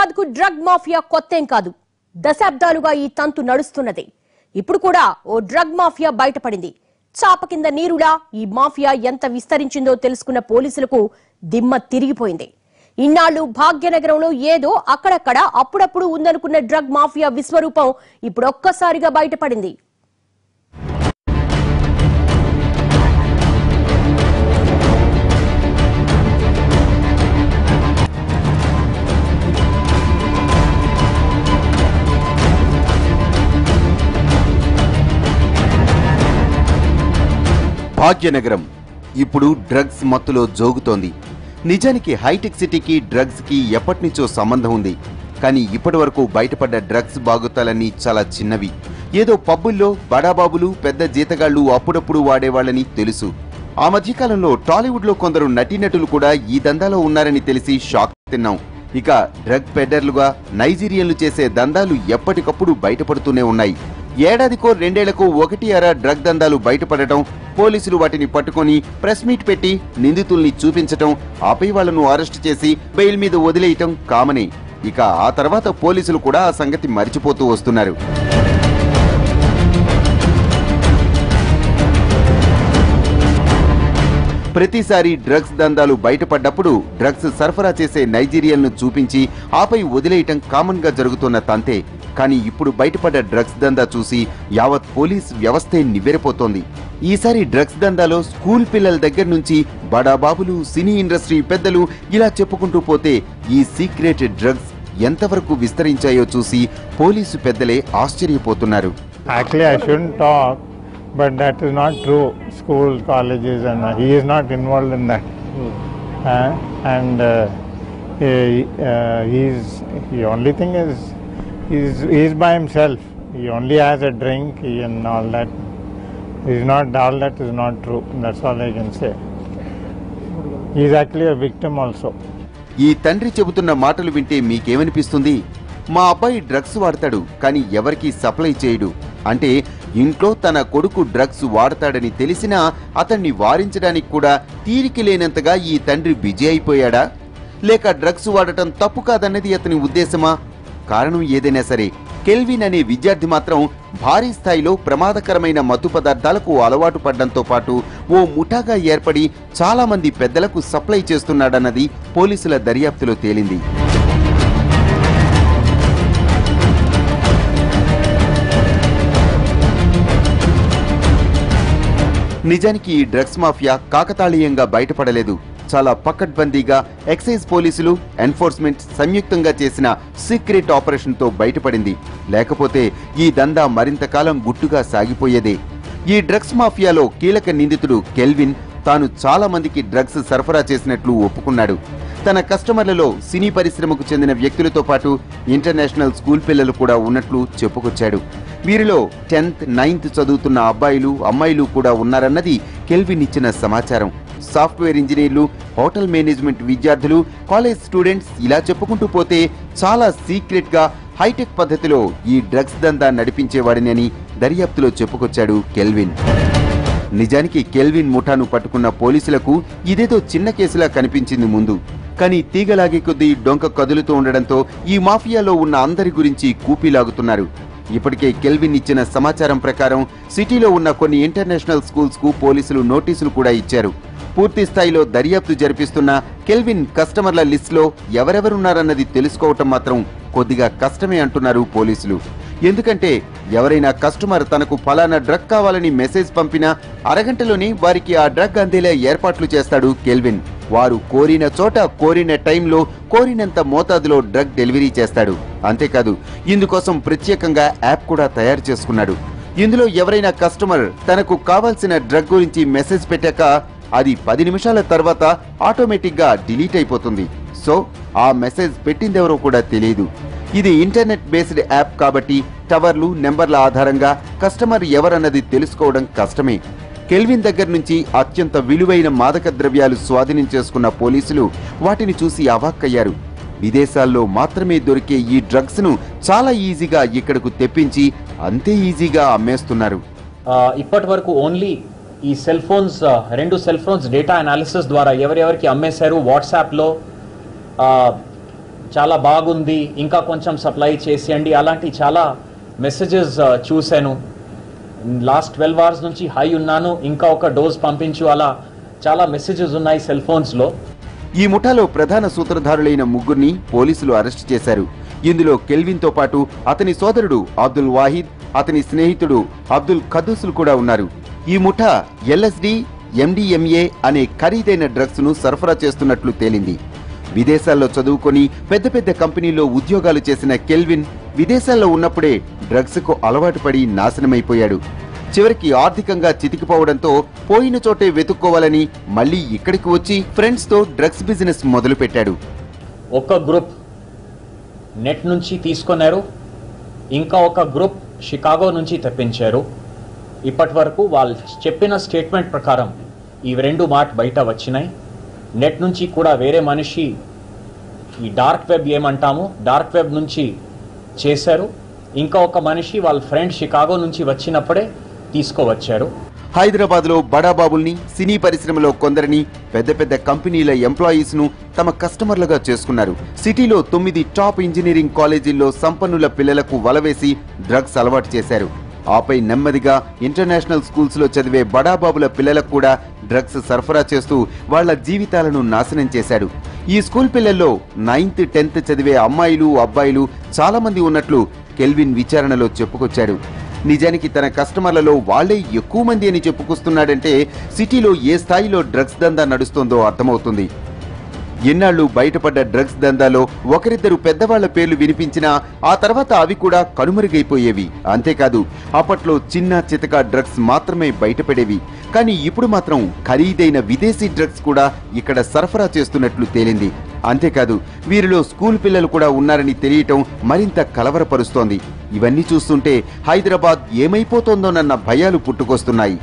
హైదరాబాద్కు drug mafia కొత్తేం కాదు. దశాబ్దాలుగా ఈ తంతు నడుస్తున్నదే. ఇప్పుడు కూడా ఓ డ్రగ్ మాఫియా బయటపడింది. చాప కింద నీరులా ఈ మాఫియా ఎంత విస్తరించిందో తెలుసుకున్న పోలీసులకు దిమ్మ తిరిగిపోయింది. ఇన్నాళ్ళు భాగ్యనగరంలో ఏదో అక్కడక్కడ అప్పుడప్పుడు ఉందనుకున్న డ్రగ్ మాఫియా విశ్వరూపం ఇప్పుడు ఒక్కసారిగా బయటపడింది. భాగ్యనగరం. ఇప్పుడు డ్రగ్స్ మత్తులో జోగుతోంది. నిజానికి హైటెక్ సిటీకి డ్రగ్స్కి ఎప్పటినుంచో సంబంధం ఉంది. కానీ ఇప్పటి వరకు బయటపడ్డ డ్రగ్స్ బాగుతాలన్నీ చాలా చిన్నవి. ఏదో పబ్బుల్లో బడాబాబులు పెద్ద జీతగాళ్ళు అప్పుడప్పుడు వాడేవాళ్ళని తెలుసు. ఆ మధ్యకాలంలో టాలీవుడ్లో కొందరు నటీనటులు కూడా ఈ దందాలో ఉన్నారని తెలిసి షాక్ తిన్నాం. ఇక డ్రగ్ పెడ్డర్లుగా నైజీరియన్లు చేసే దందాలు ఎప్పటికప్పుడు బయటపడుతూనే ఉన్నాయి. ఏడాదికో రెండేళ్ళకో ఒకటి అర డ్రగ్ దందాలు బయటపడటం పోలీసులు వాటిని పట్టుకొని ప్రెస్ మీట్ పెట్టి నిందితుల్ని చూపించటం ఆపై వాళ్ళను అరెస్ట్ చేసి బెయిల్ మీద వదిలేయటం కామనే. ఇక ఆ తర్వాత పోలీసులు కూడా ఆ సంగతి మరిచిపోతూ వస్తున్నారు. ప్రతిసారి డ్రగ్స్ దందాలు బయటపడ్డప్పుడు డ్రగ్స్ సరఫరా చేసే నైజీరియన్ను చూపించి ఆపై వదిలేయటం కామన్గా జరుగుతున్న తంతే. కానీ ఇప్పుడు బయటపడ్డ డ్రగ్స్ దందా చూసి యావత్ పోలీస్ వ్యవస్థే నివ్వెరపోతోంది ఈసారి డ్రగ్స్ దందాలో స్కూల్ పిల్లల దగ్గర నుంచి బడాబాబులు సినీ ఇండస్ట్రీ పెద్దలు ఇలా చెప్పుకుంటూ పోతే ఈ సీక్రెట్ డ్రగ్స్ ఎంతవరకు విస్తరించాయో చూసి పోలీసు పెద్దలే ఆశ్చర్యపోతున్నారు Actually, I shouldn't talk, but that is not true. School, colleges, and uh, he is not involved in that. Uh, and uh, he, uh, he's the only thing is he's he's by himself. He only has a drink he, and all that. He's not all that is not true. That's all I can say. He's actually a victim also. ఈ తండ్రి చెబుతున్న మాటలు వింటే మీకేమనిపిస్తుంది మా అబ్బాయి drugs వాడతాడు కానీ ఎవరికీ సప్లై చేయడు అంటే ఇంట్లో తన కొడుకు డ్రగ్స్ వాడతాడని తెలిసినా అతన్ని వారించడానికి కూడా తీరిక లేనంతగా ఈ తండ్రి బిజీ అయిపోయాడా లేక డ్రగ్స్ వాడటం తప్పు కాదన్నది అతని ఉద్దేశమా కారణం ఏదైనా సరే కెల్విన్ అనే విద్యార్థి మాత్రం భారీ స్థాయిలో ప్రమాదకరమైన మత్తు పదార్థాలకు అలవాటు పడ్డంతో పాటు ఓ ముఠాగా ఏర్పడి చాలా మంది పెద్దలకు సప్లై చేస్తున్నాడన్నది పోలీసుల దర్యాప్తులో తేలింది. నిజానికి ఈ డ్రగ్స్ మాఫియా కాకతాళీయంగా బయటపడలేదు. చాలా పకడ్బందీగా ఎక్సైజ్ పోలీసులు ఎన్ఫోర్స్మెంట్ సంయుక్తంగా చేసిన సీక్రెట్ ఆపరేషన్తో బయటపడింది. లేకపోతే ఈ దందా మరింత కాలం గుట్టుగా సాగిపోయేదే. ఈ డ్రగ్స్ మాఫియాలో కీలక నిందితుడు కెల్విన్ తాను చాలా మందికి డ్రగ్స్ సరఫరా చేసినట్లు ఒప్పుకున్నాడు. తన కస్టమర్లలో సినీ పరిశ్రమకు చెందిన వ్యక్తులతో పాటు ఇంటర్నేషనల్ స్కూల్ పిల్లలు కూడా ఉన్నట్లు చెప్పుకొచ్చాడు. వీరిలో టెన్త్ నైన్త్ చదువుతున్న అబ్బాయిలు అమ్మాయిలు కూడా ఉన్నారన్నది కెల్విన్ ఇచ్చిన సమాచారం. సాఫ్ట్వేర్ ఇంజనీర్లు హోటల్ మేనేజ్మెంట్ విద్యార్థులు కాలేజ్ స్టూడెంట్స్ ఇలా చెప్పుకుంటూ పోతే చాలా సీక్రెట్గా హైటెక్ పద్ధతిలో ఈ డ్రగ్స్ దందా నడిపించేవాడిని అని దర్యాప్తులో చెప్పుకొచ్చాడు కెల్విన్. నిజానికి కెల్విన్ ముఠాను పట్టుకున్న పోలీసులకు ఇదేదో చిన్న కేసులా కనిపించింది ముందు. కానీ తీగలాగే కొద్దీ డొంక కదులుతూ ఉండడంతో ఈ మాఫియాలో ఉన్న అందరి గురించి కూపీలాగుతున్నారు. ఇప్పటికే కెల్విన్ ఇచ్చిన సమాచారం ప్రకారం సిటీలో ఉన్న కొన్ని ఇంటర్నేషనల్ స్కూల్స్కు పోలీసులు నోటీసులు కూడా ఇచ్చారు. పూర్తి స్థాయిలో దర్యాప్తు జరిపిస్తున్న కెల్విన్ కస్టమర్ల లిస్టులో ఎవరెవరున్నారన్నది తెలుసుకోవటం మాత్రం కొద్దిగా కష్టమే అంటున్నారు పోలీసులు. ఎందుకంటే ఎవరైనా కస్టమర్ తనకు ఫలానా డ్రగ్ కావాలని మెసేజ్ పంపినా అరగంటలోనే వారికి ఆ డ్రగ్ అందేలా ఏర్పాట్లు చేస్తాడు కెల్విన్. వారు కోరిన చోట కోరిన టైంలో కోరినంత మోతాదులో డ్రగ్ డెలివరీ చేస్తాడు. అంతేకాదు ఇందుకోసం ప్రత్యేకంగా యాప్ కూడా తయారు చేసుకున్నాడు. ఇందులో ఎవరైనా కస్టమర్ తనకు కావాల్సిన డ్రగ్ గురించి మెసేజ్ పెట్టాక అది పది నిమిషాల తర్వాత ఆటోమేటిక్గా డిలీట్ అయిపోతుంది. సో ఆ మెసేజ్ పెట్టిందెవరో కూడా తెలియదు. ఇది ఇంటర్నెట్ బేస్డ్ యాప్ కాబట్టి టవర్లు నెంబర్ల ఆధారంగా కస్టమర్ ఎవరన్నది తెలుసుకోవడం కష్టమే. కెల్విన్ దగ్గర నుంచి అత్యంత విలువైన మాదక ద్రవ్యాలు స్వాధీనం చేసుకున్న పోలీసులు వాటిని చూసి అవాక్కయ్యారు. విదేశాల్లో మాత్రమే దొరికే ఈ డ్రగ్స్ను చాలా ఈజీగా ఇక్కడకు తెప్పించి అంతే ఈజీగా అమ్మేస్తున్నారు. ఇప్పటి వరకు ఓన్లీ ఈ సెల్ ఫోన్స్ రెండు సెల్ ఫోన్స్ డేటా అనాలిసిస్ ద్వారా ఎవరెవరికి అమ్మేశారు? వాట్సాప్లో చాలా బాగుంది. ఇంకా కొంచెం సప్లై చేసేయండి. అలాంటి చాలా మెసేజెస్ చూశాను. లాస్ట్ ట్వెల్వ్ అవర్స్ నుంచి హై ఉన్నాను. ఇంకా ఒక డోస్ పంపించు అలా చాలా మెసేజెస్ ఉన్నాయి సెల్ ఫోన్స్లో ఈ ముఠాలో ప్రధాన సూత్రధారులైన ముగ్గురిని పోలీసులు అరెస్ట్ చేశారు. ఇందులో కెల్విన్తో పాటు అతని సోదరుడు అబ్దుల్ వాహిద్ అతని స్నేహితుడు అబ్దుల్ ఖదూసులు కూడా ఉన్నారు. ఈ ముఠా ఎల్ఎస్డి ఎండిఎంఏ అనే ఖరీదైన డ్రగ్స్ను సరఫరా చేస్తున్నట్లు తేలింది. విదేశాల్లో చదువుకొని పెద్ద పెద్ద కంపెనీల్లో ఉద్యోగాలు చేసిన కెల్విన్ విదేశాల్లో ఉన్నప్పుడే డ్రగ్స్కు అలవాటు పడి నాశనమైపోయాడు. చివరికి ఆర్థికంగా చితికిపోవడంతో పోయిన చోటే వెతుక్కోవాలని మళ్ళీ ఇక్కడికి వచ్చి ఫ్రెండ్స్తో డ్రగ్స్ బిజినెస్ మొదలుపెట్టాడు. ఒక గ్రూప్ నెట్ నుంచి తీసుకున్నారు. ఇంకా ఒక గ్రూప్ షికాగో నుంచి తెప్పించారు. ఇప్పటి వరకు వాళ్ళు చెప్పిన స్టేట్మెంట్ ప్రకారం ఈ రెండు మాట బయట వచ్చినాయి. నెట్ నుంచి కూడా వేరే మనిషి ఈ డార్క్ వెబ్ ఏమంటాము? డార్క్ వెబ్ నుంచి చేశారు. ఇంకా ఒక మనిషి వాళ్ళ ఫ్రెండ్ షికాగో నుంచి వచ్చినప్పుడే తీసుకువచ్చారు. హైదరాబాద్లో బడాబాబుల్ని సినీ పరిశ్రమలో కొందరిని పెద్ద పెద్ద కంపెనీల ఎంప్లాయీస్ను తమ కస్టమర్లుగా చేసుకున్నారు. సిటీలో తొమ్మిది టాప్ ఇంజనీరింగ్ కాలేజీల్లో సంపన్నుల పిల్లలకు వలవేసి డ్రగ్స్ అలవాటు చేశారు. ఆపై నెమ్మదిగా ఇంటర్నేషనల్ స్కూల్స్లో చదివే బడాబాబుల పిల్లలకు కూడా డ్రగ్స్ సరఫరా చేస్తూ వాళ్ళ జీవితాలను నాశనం చేశాడు. ఈ స్కూల్ పిల్లల్లో నైన్త్ టెన్త్ చదివే అమ్మాయిలు అబ్బాయిలు చాలామంది ఉన్నట్లు కెల్విన్ విచారణలో చెప్పుకొచ్చాడు నిజానికి తన కస్టమర్లలో వాళ్ళే ఎక్కువ మంది అని చెప్పుకొస్తున్నాడంటే సిటీలో ఏ స్థాయిలో డ్రగ్స్ దందా నడుస్తోందో అర్థమవుతుంది. ఎన్నాళ్ళు బయటపడ్డ డ్రగ్స్ దందాలో ఒకరిద్దరు పెద్దవాళ్ళ పేర్లు వినిపించినా ఆ తర్వాత అవి కూడా కనుమరుగైపోయేవి. అంతేకాదు అప్పట్లో చిన్న చితక డ్రగ్స్ మాత్రమే బయటపడేవి. కానీ ఇప్పుడు మాత్రం ఖరీదైన విదేశీ డ్రగ్స్ కూడా ఇక్కడ సరఫరా చేస్తున్నట్లు తేలింది. అంతేకాదు వీరిలో స్కూల్ పిల్లలు కూడా ఉన్నారని తెలియటం మరింత కలవరపరుస్తోంది. ఇవన్నీ చూస్తుంటే హైదరాబాద్ ఏమైపోతోందోనన్న భయాలు పుట్టుకొస్తున్నాయి.